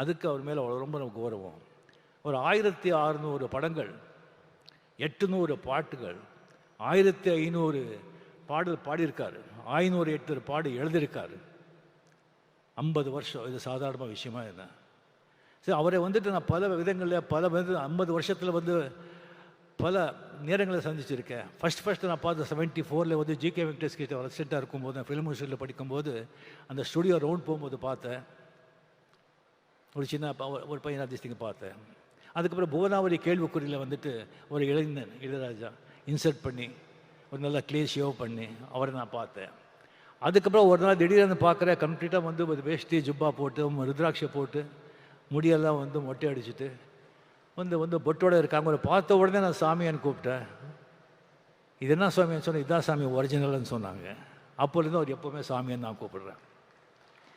அதுக்கு அவர் மேலே ரொம்ப நமக்கு கௌரவம். ஒரு ஆயிரத்தி அறுநூறு படங்கள் எட்டுநூறு பாட்டுகள் ஆயிரத்தி ஐநூறு பாடல் பாடியிருக்காரு. ஐநூறு எட்டு பாடு எழுதியிருக்காரு. ஐம்பது வருஷம் இது சாதாரணமாக விஷயமா என்ன? சரி அவரை வந்துட்டு நான் பல விதங்களில் பல வந்து ஐம்பது வருஷத்தில் வந்து பல நேரங்களை சந்திச்சிருக்கேன். ஃபஸ்ட் ஃபஸ்ட்டு நான் பார்த்த செவன்ட்டி ஃபோரில் வந்து ஜிகே வெங்கடேஷ் கிட்ட ரெசிடெண்ட்டாக இருக்கும்போது நான் ஃபிலிம் யூனிவர்சிட்டியில் படிக்கும்போது அந்த ஸ்டுடியோ ரவுண்ட் போகும்போது பார்த்தேன். ஒரு சின்ன ப- ஒரு- பையன் அதிர்ஷ்டிங்க பார்த்தேன். அதுக்கப்புறம் புவனாவரி கேள்விக்குறியில் வந்துட்டு ஒரு இளைஞன் இளையராஜா இன்சர்ட் பண்ணி ஒரு நல்ல க்ளீன் பண்ணி அவரை நான் பார்த்தேன். அதுக்கப்புறம் ஒரு நாள் திடீர்னு பார்க்குறேன் கம்ப்ளீட்டாக வந்து ஒரு வேஷ்டி ஜுப்பா போட்டு ருத்ராட்சை போட்டு முடியெல்லாம் வந்து மொட்டை அடிச்சுட்டு வந்து வந்து பொட்டோட இருக்காங்க. ஒரு பார்த்த உடனே நான் சாமியான்னு கூப்பிட்டேன். இது என்ன சாமியான்னு சொன்னேன் இதான் சாமி ஒரிஜினல்னு சொன்னாங்க. அப்போலேருந்து அவர் எப்போவுமே சாமியான்னு நான் கூப்பிடுறேன்.